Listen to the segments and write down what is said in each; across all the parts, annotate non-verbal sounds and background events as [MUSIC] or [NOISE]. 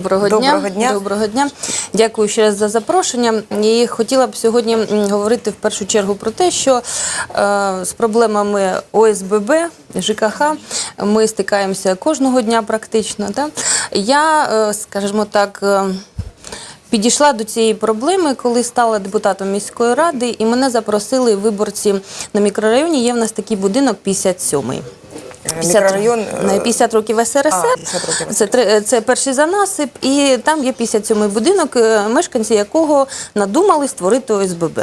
Доброго, Доброго дня. Доброго дня. Дякую ще раз за запрошення. І хотіла б сьогодні говорити в першу чергу про те, що е, з проблемами ОСББ, ЖКХ ми стикаємося кожного дня практично. Да? Я, е, скажімо так, е, Підійшла до цієї проблеми, коли стала депутатом міської ради, і мене запросили виборці на мікрорайоні. Є в нас такий будинок 57-й. Мікрорайон, е, на 50 років СРСР. А, 50 років Це, три- це перший занасип, і там є 57-й будинок, е, мешканці якого надумали створити ОСББ.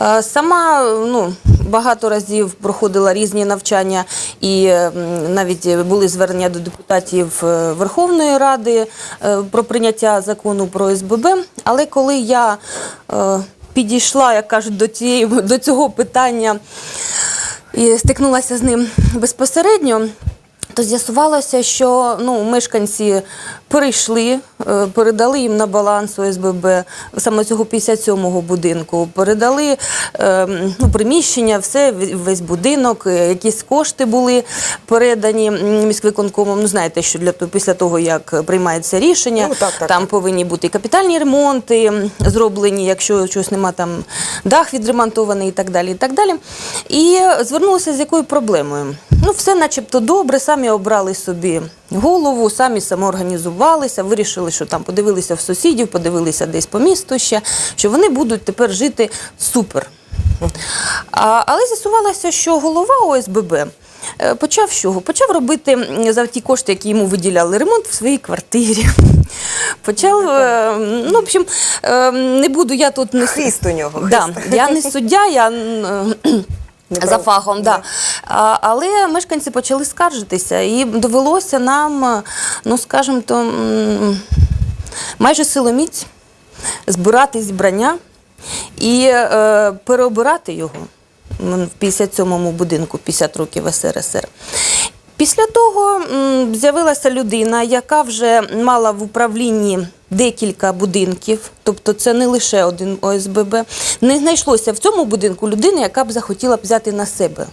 Е, Сама ну, багато разів проходила різні навчання, і е, м, навіть були звернення до депутатів е, Верховної Ради е, про прийняття закону про ОСББ. Але коли я е, підійшла, як кажуть, до, цієї, до цього питання і стикнулася з ним безпосередньо. То з'ясувалося, що ну, мешканці перейшли, е, передали їм на баланс ОСББ саме цього 57-го будинку, передали е, ну, приміщення, все, весь будинок, е, якісь кошти були передані міськвиконкомом. Ну, знаєте, що для після того, як приймається рішення, Ну, так, так, там повинні бути капітальні ремонти зроблені, якщо щось нема, там дах відремонтований і так далі. І так далі. І звернулися з якою проблемою. Ну, все начебто добре, самі обрали собі голову, самі самоорганізувалися, вирішили, що там подивилися в сусідів, подивилися десь по місту ще, що вони будуть тепер жити супер. А, але з'ясувалося, що голова ОСББ е, почав чого? Почав робити за ті кошти, які йому виділяли, ремонт в своїй квартирі. Почав, е, ну, в общем, е, не буду я тут не Хист у нього. Да, я не [LAUGHS] суддя, я за фахом, да. А, але мешканці почали скаржитися, і довелося нам, ну скажімо то, майже силоміць збирати зібрання і е, переобирати його в 57-му будинку 50 років СРСР. Після того з'явилася людина, яка вже мала в управлінні декілька будинків, тобто це не лише один ОСББ. Не знайшлося в цьому будинку людини, яка б захотіла б взяти на себе.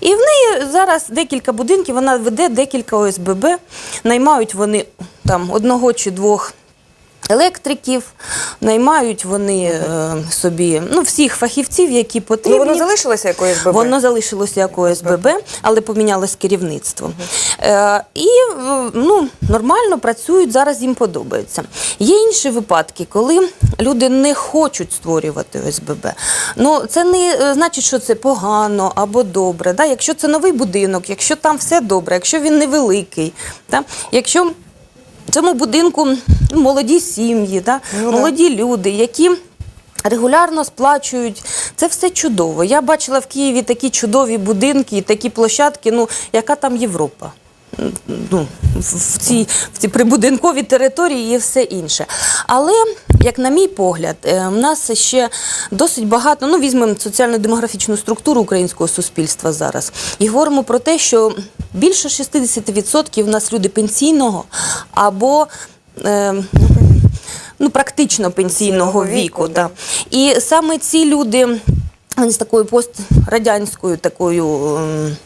І в неї зараз декілька будинків, вона веде декілька ОСББ, наймають вони там одного чи двох електриків, наймають вони е, собі ну, всіх фахівців, які потрібні. Ну, воно залишилося якоюсь ББ? Воно залишилося як ОСББ, але помінялось керівництво. Е, і е, ну, нормально працюють, зараз їм подобається. Є інші випадки, коли люди не хочуть створювати ОСББ. Ну, це не е, значить, що це погано або добре. Да? Якщо це новий будинок, якщо там все добре, якщо він невеликий, да? якщо в цьому будинку молоді сім'ї, да? Ну, да. молоді люди, які регулярно сплачують. Це все чудово. Я бачила в Києві такі чудові будинки, такі площадки. Ну, яка там Європа? Ну, в цій, в цій прибудинковій території і все інше. Але, як на мій погляд, е, в нас ще досить багато. Ну, візьмемо соціально-демографічну структуру українського суспільства зараз і говоримо про те, що більше 60% в нас люди пенсійного або е, ну, практично пенсійного віку, віку. Да. І саме ці люди з такою пострадянською такою ем,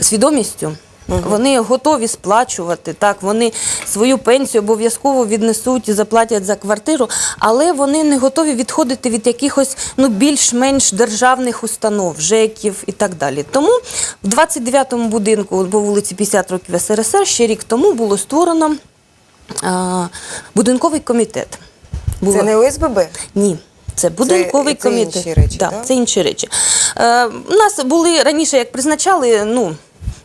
свідомістю. Вони готові сплачувати, так, вони свою пенсію обов'язково віднесуть і заплатять за квартиру, але вони не готові відходити від якихось ну, більш-менш державних установ, ЖЕКів і так далі. Тому в 29-му будинку по вулиці 50 років СРСР ще рік тому було створено а, будинковий комітет. Було- Це не ОСББ? ні. Це будинковий це комітет. інші речі, да, да? Це інші речі. Е, у нас були раніше, як призначали, ну.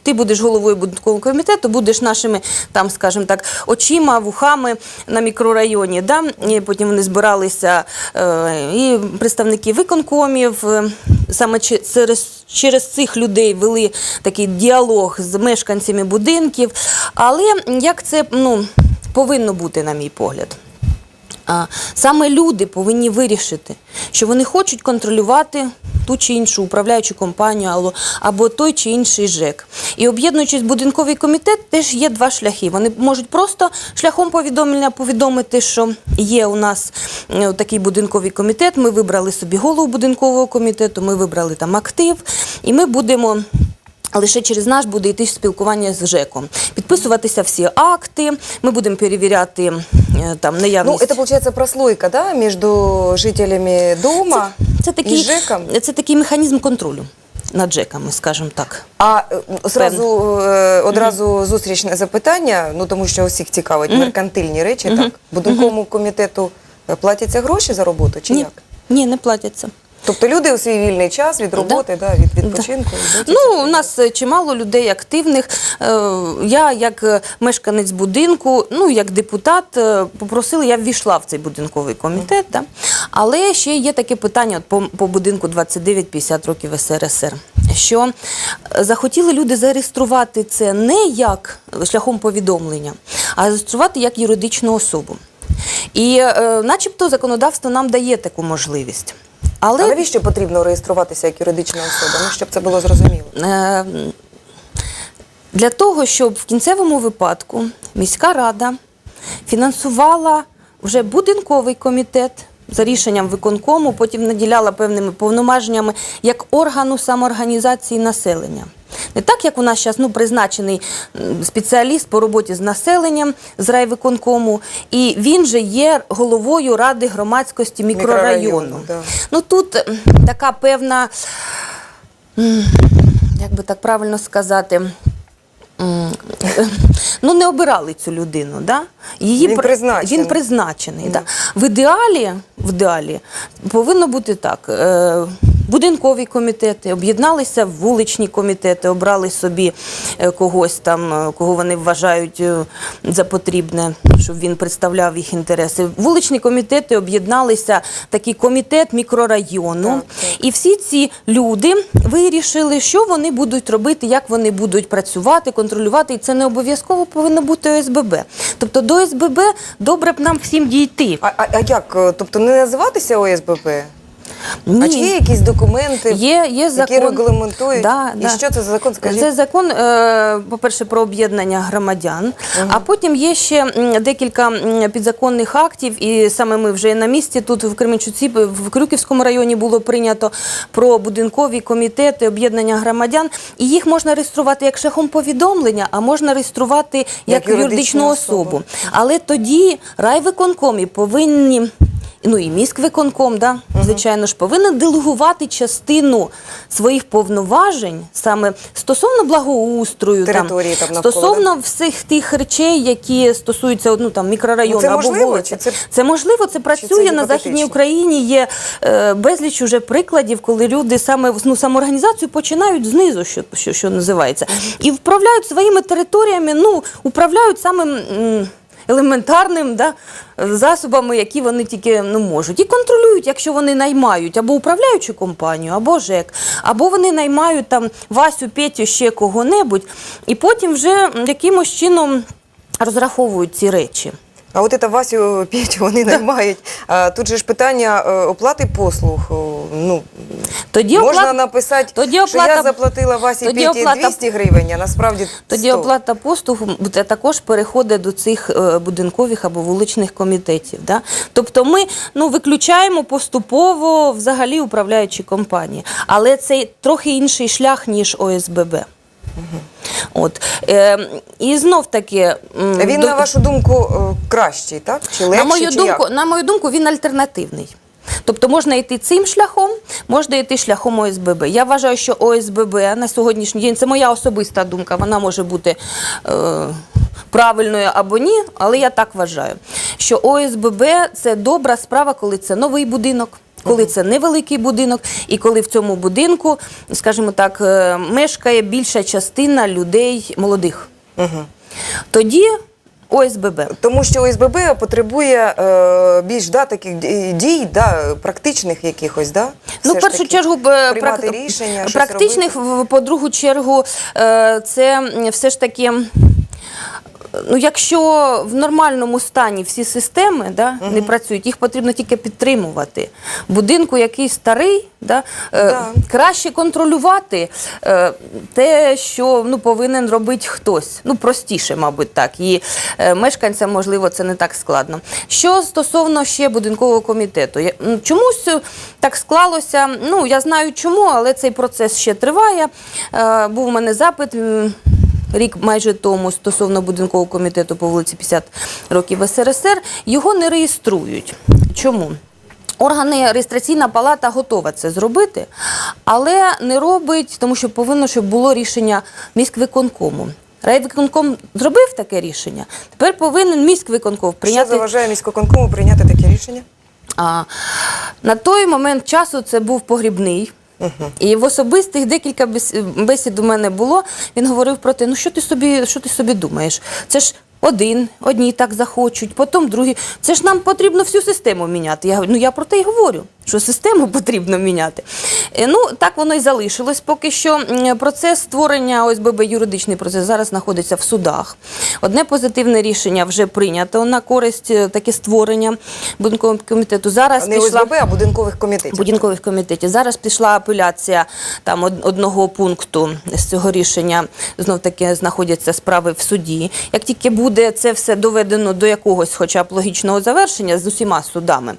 Ти будеш головою будинкового комітету, будеш нашими, там, скажімо так, очима, вухами на мікрорайоні. Да? І потім вони збиралися е, і представники виконкомів, е, саме через, через цих людей вели такий діалог з мешканцями будинків. Але як це ну, повинно бути, на мій погляд? Саме люди повинні вирішити, що вони хочуть контролювати ту чи іншу управляючу компанію або, або той чи інший ЖЕК. І об'єднуючись в будинковий комітет, теж є два шляхи. Вони можуть просто шляхом повідомлення повідомити, що є у нас е, такий будинковий комітет. Ми вибрали собі голову будинкового комітету, ми вибрали там актив, і ми будемо Лише через нас буде йти спілкування з ЖЕКом. Підписуватися всі акти. Ми будемо перевіряти е, там Ну, наявність. это получается прослойка, да, между жителями дома це, и такий, ЖЭКом? це такий механізм контролю над ЖЕКами, скажімо так. А е, е, одразу зустрічне запитання, ну тому що усіх цікавить меркантильні речі, так? Будинковому комітету платяться гроші за роботу чи Ні, як? ні, не платяться. Тобто люди у свій вільний час від роботи, да, від відпочинку і Ну, у нас е, чимало людей активних. Е, Я, як е, мешканець будинку, ну як депутат, попросила, я ввійшла в цей будинковий комітет. Да? Але ще є таке питання от по, по будинку 29-50 років СРСР. Що захотіли люди зареєструвати це не як шляхом повідомлення, а зареєструвати як юридичну особу. І е, начебто законодавство нам дає таку можливість. А навіщо потрібно реєструватися як юридична особа? Ну, щоб це було зрозуміло. Е, Для того, щоб в кінцевому випадку міська рада фінансувала вже будинковий комітет за рішенням виконкому, потім наділяла певними повноваженнями як органу самоорганізації населення. Не так, як у нас зараз ну, призначений спеціаліст по роботі з населенням з райвиконкому, і він же є головою ради громадськості мікрорайону. Мікрорайону, да. Ну тут така певна як би так правильно сказати. Ну, не обирали цю людину, да? Її Він призначений. Він призначений. Да. В ідеалі, в ідеалі повинно бути так. Е, будинкові комітети об'єдналися в вуличні комітети, обрали собі е, когось там, е, кого вони вважають е, за потрібне, щоб він представляв їх інтереси. Вуличні комітети об'єдналися такий комітет мікрорайону. І всі ці люди вирішили, що вони будуть робити, як вони будуть працювати, контролювати. І це не обов'язково повинно бути ОСББ. Тобто до ОСББ добре б нам всім дійти. А, а, а як? Тобто не називатися ОСББ? Ні. А чи є якісь документи, Є, є закон. які регламентують? Да, І да. що це за закон? Скажіть. Це закон, е, по-перше, про об'єднання громадян, а потім є ще декілька підзаконних актів, і саме ми вже на місці тут в Кременчуці, в Крюківському районі було прийнято про будинкові комітети, об'єднання громадян. І їх можна реєструвати як шляхом повідомлення, а можна реєструвати як, Як юридичну особу. особу. Але тоді райвиконкомі повинні. Ну і міськвиконком, да, звичайно ж, повинен делегувати частину своїх повноважень саме стосовно благоустрою, Території там навколо, стосовно всіх тих речей, які стосуються ну, там, мікрорайону Ну, це або можливо, вулиці. чи це- це можливо, це працює на гіпотетично? Західній Україні. Є е, безліч уже прикладів, коли люди саме ну, самоорганізацію починають знизу, що, що, що називається, і вправляють своїми територіями, ну, управляють самим. м, Елементарним да, засобами, які вони тільки ну, можуть. І контролюють, якщо вони наймають або управляючу компанію, або ЖЕК, або вони наймають там Васю, Петю, ще кого-небудь, і потім вже якимось чином розраховують ці речі. А от це Васю Петю вони наймають. А, тут же ж питання е, оплати послуг. Ну, Тоді можна написати, тоді що оплата- я заплатила Васі тоді Петі оплата- 200 гривень, а насправді 100. Тоді оплата послуг також переходить до цих е, будинкових або вуличних комітетів. Да? Тобто ми ну, виключаємо поступово взагалі управляючі компанії. Але це трохи інший шлях, ніж ОСББ. От. Е, і знов таки. Він, до- на вашу думку, е, кращий, так? Чи легший, на мою чи думку, як? на мою думку, він альтернативний. Тобто можна йти цим шляхом, можна йти шляхом ОСББ. Я вважаю, що ОСББ на сьогоднішній день це моя особиста думка. Вона може бути е, правильною або ні, але я так вважаю, що ОСББ це добра справа, коли це новий будинок. Коли це невеликий будинок, і коли в цьому будинку, скажімо так, е, мешкає більша частина людей молодих. Мгм. Тоді ОСББ. Тому що ОСББ потребує е, більш да, таких дій, да, практичних якихось, да? Ну, в першу таки, чергу, прак- рішення, практичних, по другу чергу, е, це все ж таки. Ну, якщо в нормальному стані всі системи да, не працюють, їх потрібно тільки підтримувати. Будинку, який старий, да, е, Да. краще контролювати е, те, що ну, повинен робити хтось. Ну, простіше, мабуть, так. І е, мешканцям, можливо, це не так складно. Що стосовно ще будинкового комітету, я- чомусь е, так склалося. Ну, я знаю чому, але цей процес ще триває. Е, був у мене запит. Рік майже тому стосовно будинкового комітету по вулиці 50 років СРСР його не реєструють. Чому? Органи реєстраційна палата готова це зробити, але не робить, тому що повинно, щоб було рішення міськвиконкому. Райвиконком зробив таке рішення. Тепер повинен міськвиконком Що прийняти заважає міськоконкому прийняти таке рішення? а, на той момент часу це був погрібний. І в особистих декілька бес- бесід у мене було. Він говорив про те, ну що ти собі, що ти собі думаєш? Це ж один, одні так захочуть, потім другі. Це ж нам потрібно всю систему міняти. Я ну я про те й говорю, що систему потрібно міняти. Е, Ну так воно і залишилось. Поки що процес створення ОСББ, юридичний процес зараз знаходиться в судах. Одне позитивне рішення вже прийнято на користь е, таке створення будинкового комітету. Зараз Не пішла ОСББ, а будинкових комітетів. будинкових комітетів. Зараз пішла апеляція там одного пункту з цього рішення. Знов таки знаходяться справи в суді. Як тільки буде це все доведено до якогось, хоча б логічного завершення з усіма судами,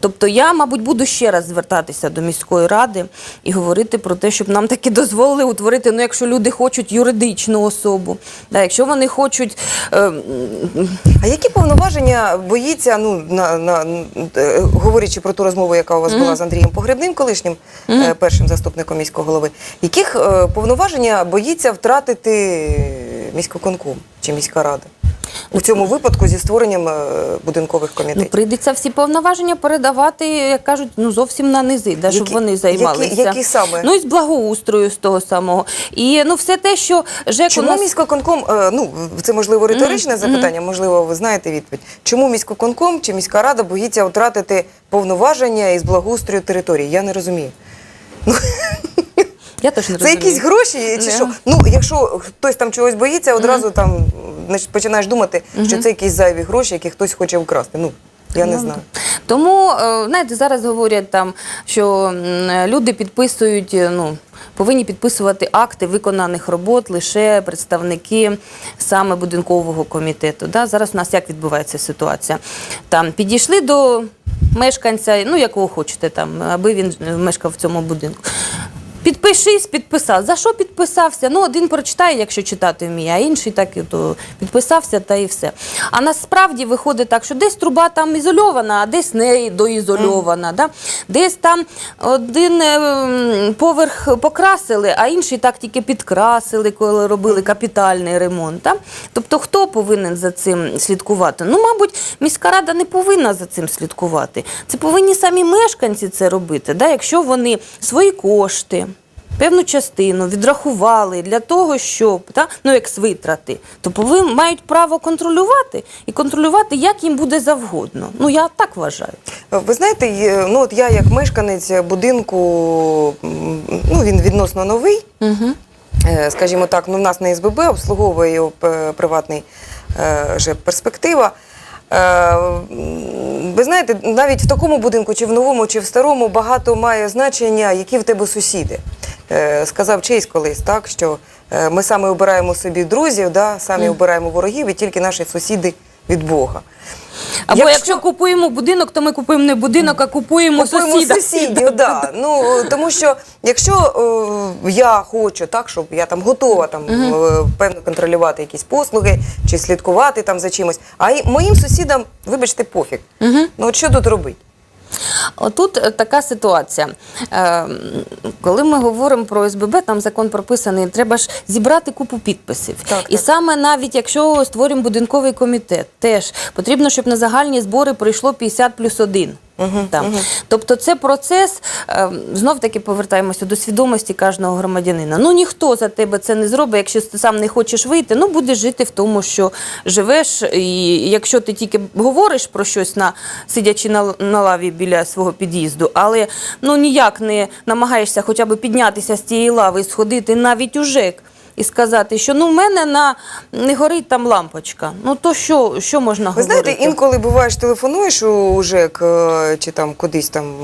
тобто я, мабуть, буду ще раз звертатися до міської ради і говорити про те, щоб нам таки дозволили утворити. Ну, якщо люди хочуть юридичну особу, да, якщо вони хочуть. Е, А які повноваження боїться, ну на, на е, говорячи про ту розмову, яка у вас була з Андрієм Погребним, колишнім е, першим заступником міського голови, яких е, повноваження боїться втратити міськоконком чи міська рада у цьому випадку зі створенням е, будинкових Ну, комітетів? прийдеться всі повноваження передавати, як кажуть, ну зовсім на низи, да, щоб вони займалися. які- які саме? Ну, і з благоустрою з того самого. І ну, все те, що ЖЕК у Чому нас... міськоконком, е, ну це можливо риторичне запитання, можливо, ви знаєте відповідь. Чому міськоконком чи міська рада боїться втратити повноваження із благоустрою території? Я не розумію. [LAUGHS] Я теж не Це розумію. якісь гроші чи Не. що? Ну, якщо хтось там чогось боїться, одразу там значить, починаєш думати, що це якісь зайві гроші, які хтось хоче вкрасти. Ну, я не Ну, знаю. Тому, е, знаєте, зараз говорять там, що м, люди підписують, е, ну, повинні підписувати акти виконаних робот лише представники саме будинкового комітету. Да? Зараз у нас як відбувається ситуація? Там підійшли до мешканця, ну якого хочете, там, аби він мешкав в цьому будинку. Підпишись, підписав. За що підписався? Ну, один прочитає, якщо читати вміє, а інший так і то підписався та і все. А насправді виходить так, що десь труба там ізольована, а десь не доізольована. Да? Десь там один ем, поверх покрасили, а інший так тільки підкрасили, коли робили капітальний ремонт. Да? Тобто, хто повинен за цим слідкувати? Ну, мабуть, міська рада не повинна за цим слідкувати. Це повинні самі мешканці це робити, да? якщо вони свої кошти. Певну частину відрахували для того, щоб та, ну як витрати, то повинні мають право контролювати і контролювати, як їм буде завгодно. Ну я так вважаю. Ви знаєте, ну от я як мешканець будинку, ну він відносно новий. Угу. Е, скажімо так, ну в нас на СББ обслуговує його приватний е, же перспектива. Е, Ви знаєте, навіть в такому будинку, чи в новому, чи в старому, багато має значення, які в тебе сусіди. Е, Сказав Чейз колись, так, що е, ми саме обираємо собі друзів, да, самі обираємо ворогів, і тільки наші сусіди від Бога. Або Якщо- якщо... купуємо будинок, то ми купуємо не будинок, а купуємо, Купуємо сусіда. сусідів, да. [LAUGHS] Ну тому що якщо е, я хочу так, щоб я там готова там е, певно контролювати якісь послуги чи слідкувати там за чимось, а й моїм сусідам, вибачте, пофіг. Ну от що тут робити? Отут е, така ситуація. Е, Коли ми говоримо про СББ, там закон прописаний, треба ж зібрати купу підписів. Так, І так. саме навіть якщо створюємо будинковий комітет, теж потрібно, щоб на загальні збори прийшло 50 плюс 1. Там. Тобто це процес, е, знов таки повертаємося до свідомості кожного громадянина. Ну ніхто за тебе це не зробить, якщо ти сам не хочеш вийти, ну будеш жити в тому, що живеш. І якщо ти тільки говориш про щось на сидячи на, на лаві біля свого під'їзду, але ну ніяк не намагаєшся хоча б піднятися з цієї лави і сходити навіть у ЖЕК. І сказати, що ну в мене на не горить там лампочка. Ну то що, що можна Ви говорити? знаєте, інколи буваєш, телефонуєш у ЖЕК е, чи там кудись там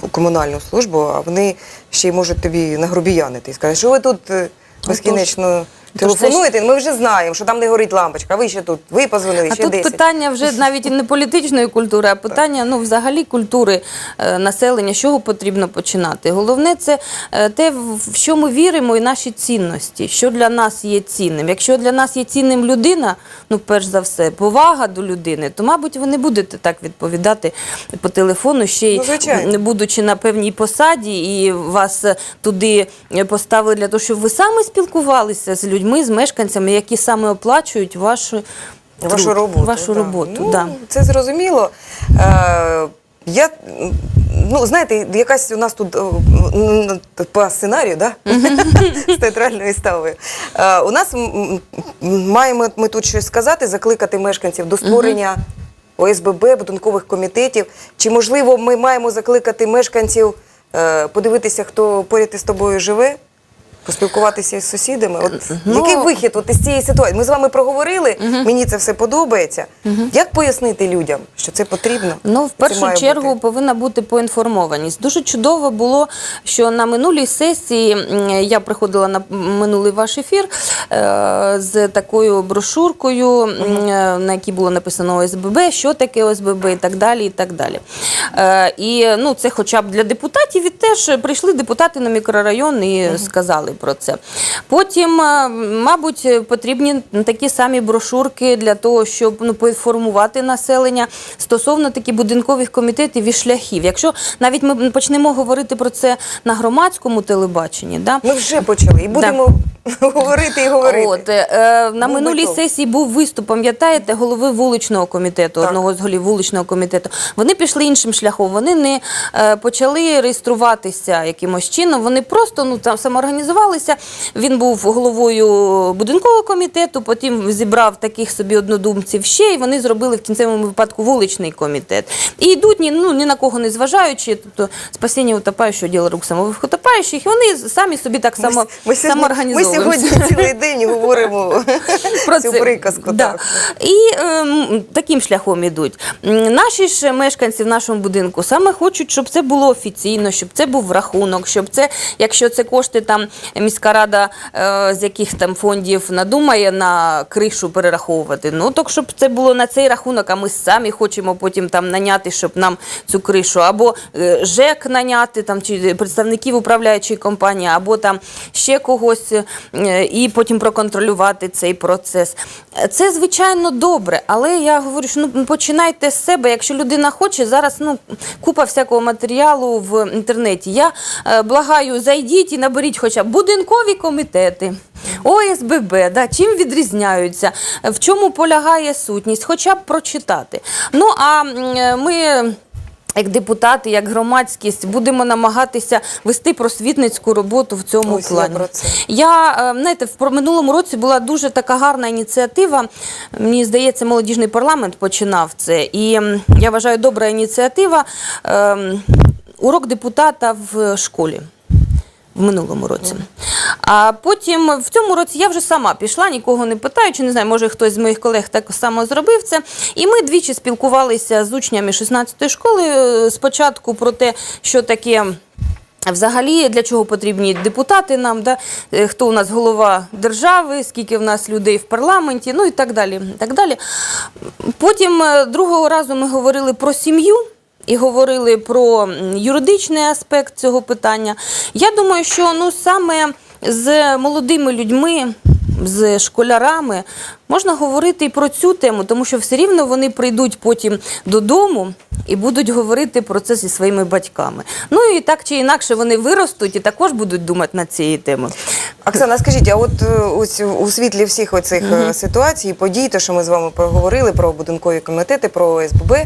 у комунальну службу, а вони ще й можуть тобі нагрубіянити і сказати, що ви тут е, безкінечно телефонуєте. Ми вже знаємо, що там не горить лампочка, а ви ще тут, ви позвонили, А ще тут 10. питання вже навіть і не політичної культури, а питання ну, взагалі культури е, населення, з чого потрібно починати. Головне це е, те, в що ми віримо, і наші цінності, що для нас є цінним. Якщо для нас є цінним людина, ну перш за все, повага до людини, то, мабуть, ви не будете так відповідати по телефону, ще й Ну, не будучи на певній посаді, і вас е, туди поставили для того, щоб ви саме спілкувалися з людьми, з мешканцями, які саме оплачують вашу. Вашу труд, роботу. Вашу да. роботу, ну, да. Це зрозуміло. Е, я, ну, знаєте, якась у нас тут е, по сценарію, да? [LAUGHS] з театральною ставою. Е, у нас маємо ми тут щось сказати, закликати мешканців до створення ОСББ, будинкових комітетів. Чи, можливо, ми маємо закликати мешканців е, подивитися, хто поряд із тобою живе? Поспілкуватися із сусідами. От Ну, який вихід от із цієї ситуації? Ми з вами проговорили, мені це все подобається. Як пояснити людям, що це потрібно? Ну, в першу чергу бути? повинна бути поінформованість. Дуже чудово було, що на минулій сесії я приходила на минулий ваш ефір е, з такою брошуркою, е, на якій було написано ОСББ, що таке ОСББ і так далі. І так далі. Е, і ну, це хоча б для депутатів, і теж прийшли депутати на мікрорайон і сказали про це. Потім, е, мабуть, потрібні такі самі брошурки для того, щоб ну, поінформувати населення стосовно таких будинкових комітетів і шляхів. Якщо навіть ми почнемо говорити про це на громадському телебаченні, да, Ми вже почали і будемо говорити і говорити. От, е, е, на Ну, минулій сесії був виступ, пам'ятаєте, голови вуличного комітету, Так. одного з голів вуличного комітету. Вони пішли іншим шляхом. Вони не е, почали реєструватися якимось чином. Вони просто ну там самоорганізувалися. Він був головою будинкового комітету, потім зібрав таких собі однодумців ще, і вони зробили в кінцевому випадку вуличний комітет. І йдуть ні, ну, ні на кого не зважаючи, тобто спасіння утопаючого, діло рук самових утопаючих, і вони самі собі так само ми, ми, сьогодні, ми сьогодні [LAUGHS] цілий день говоримо про цю приказку. Да. Так. І ем, таким шляхом ідуть. Наші ж мешканці в нашому будинку саме хочуть, щоб це було офіційно, щоб це був рахунок, щоб це, якщо це кошти там міська рада е, з яких там фондів надумає на кришу перераховувати. Ну так щоб це було на цей рахунок, а ми самі хочемо потім там наняти, щоб нам цю кришу, або е, ЖЕК наняти там чи представників управляючої компанії, або там ще когось, е, і потім проконтролювати цей процес. Це звичайно добре, але я говорю, що ну починайте з себе. Якщо людина хоче, зараз ну купа всякого матеріалу в інтернеті. Я благаю, зайдіть і наберіть хоча б будинкові комітети. ОСББ, да, чим відрізняються, в чому полягає сутність, хоча б прочитати. Ну а ми. Як депутати, як громадськість, будемо намагатися вести просвітницьку роботу в цьому Ось я про це. Я е, знаєте, в минулому році була дуже така гарна ініціатива. Мені здається, молодіжний парламент починав це. І я вважаю, добра ініціатива. ем, Урок депутата в школі. В минулому році. А потім в цьому році я вже сама пішла, нікого не питаючи, не знаю, може хтось з моїх колег так само зробив це. І ми двічі спілкувалися з учнями 16-ї школи е, спочатку про те, що таке. Взагалі, для чого потрібні депутати нам, да? Е, хто у нас голова держави, скільки в нас людей в парламенті, ну і так далі. Так далі. Потім е, другого разу ми говорили про сім'ю і говорили про юридичний аспект цього питання. Я думаю, що ну саме з молодими людьми. З школярами можна говорити і про цю тему, тому що все рівно вони прийдуть потім додому і будуть говорити про це зі своїми батьками. Ну і так чи інакше вони виростуть і також будуть думати над цією темою. Оксана, скажіть, а от е, ось у світлі всіх оцих е, ситуацій, подій, те, що ми з вами поговорили про будинкові комітети, про ОСББ,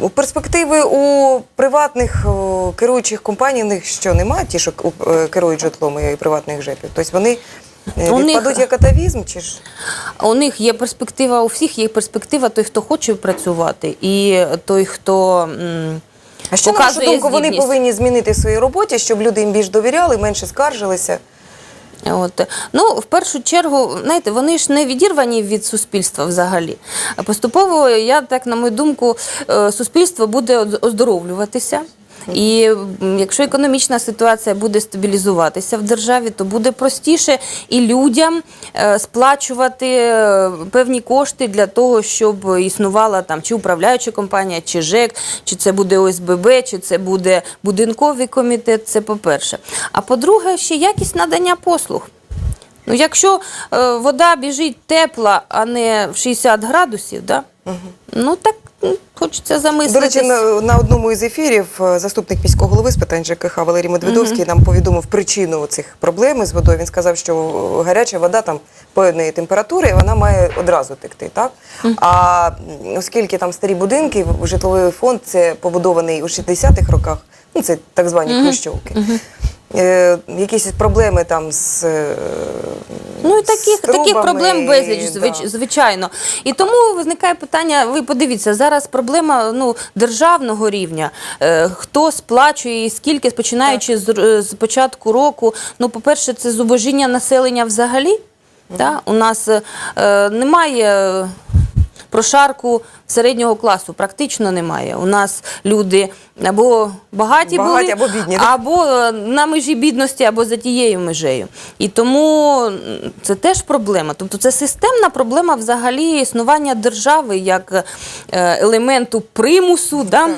у перспективи у приватних керуючих компаній в них що немає, ті, що е, керують житлом і приватних ЖЕПів? Тобто вони е, У відпадуть як атавізм? Чи ж? У них є перспектива, у всіх є перспектива той, хто хоче працювати, і той, хто А що, на вашу думку, вони повинні змінити в своїй роботі, щоб люди їм більш довіряли, менше скаржилися? От. Ну, в першу чергу, знаєте, вони ж не відірвані від суспільства взагалі. Поступово, я так, на мою думку, е, суспільство буде оздоровлюватися. І якщо економічна ситуація буде стабілізуватися в державі, то буде простіше і людям е, сплачувати е, певні кошти для того, щоб існувала там чи управляюча компанія, чи ЖЕК, чи це буде ОСББ, чи це буде будинковий комітет. Це по-перше. А по-друге, ще якість надання послуг. Ну, якщо е, вода біжить тепла, а не в 60 градусів, да? ну так хочеться До речі, на, на одному із ефірів е, заступник міського голови з питань ЖКХ Валерій Медведовський нам повідомив причину цих проблем із водою. Він сказав, що гаряча вода там певної температури, і вона має одразу текти. Так? А оскільки там старі будинки, житловий фонд це побудований у 60-х роках, ну це так звані хрущовки. Е, якісь проблеми там з е, Ну і з таких, таких трубами, проблем безліч, да. звич, звичайно. І тому виникає питання: ви подивіться, зараз проблема ну, державного рівня. Е, хто сплачує і скільки, починаючи з, р- з початку року. Ну, по-перше, це зубожіння населення взагалі. Та? У нас е, немає. е, Прошарку середнього класу практично немає. У нас люди або багаті, Багаті були, або бідні, або е, на межі бідності, або за тією межею. І тому це теж проблема. Тобто це системна проблема взагалі існування держави як е, елементу примусу да?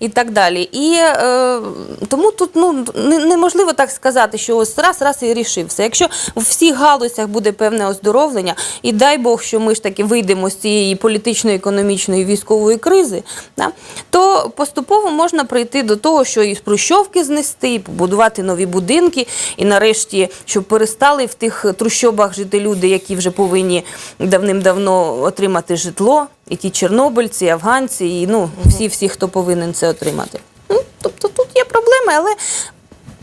і так далі. І е, тому тут ну, неможливо так сказати, що ось раз, раз і рішився. Якщо в всіх галузях буде певне оздоровлення, і дай Бог, що ми ж таки вийдемо з цієї політичної, економічної, військової кризи, да? то поступово можна прийти до того, що і прущовки знести, і побудувати нові будинки, і нарешті, щоб перестали в тих трущобах жити люди, які вже повинні давним-давно отримати житло, і ті чорнобильці, і афганці, і ну, всі, всі, хто повинен це отримати. Ну, тобто тут є проблеми, але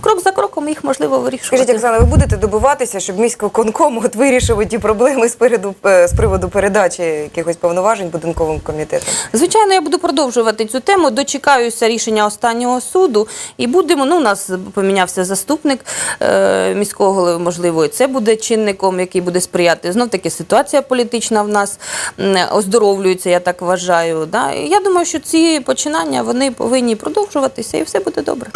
крок за кроком їх можливо вирішувати. Скажіть, Оксана, ви будете добиватися, щоб міськвиконком от вирішив ті проблеми з, переду, е, з приводу передачі якихось повноважень будинковим комітетам? Звичайно, я буду продовжувати цю тему. Дочекаюся рішення останнього суду і будемо. Ну, у нас помінявся заступник е, міського голови, можливо, і це буде чинником, який буде сприяти. Знов таки ситуація політична в нас оздоровлюється, я так вважаю. Да? І я думаю, що ці починання вони повинні продовжуватися, і все буде добре.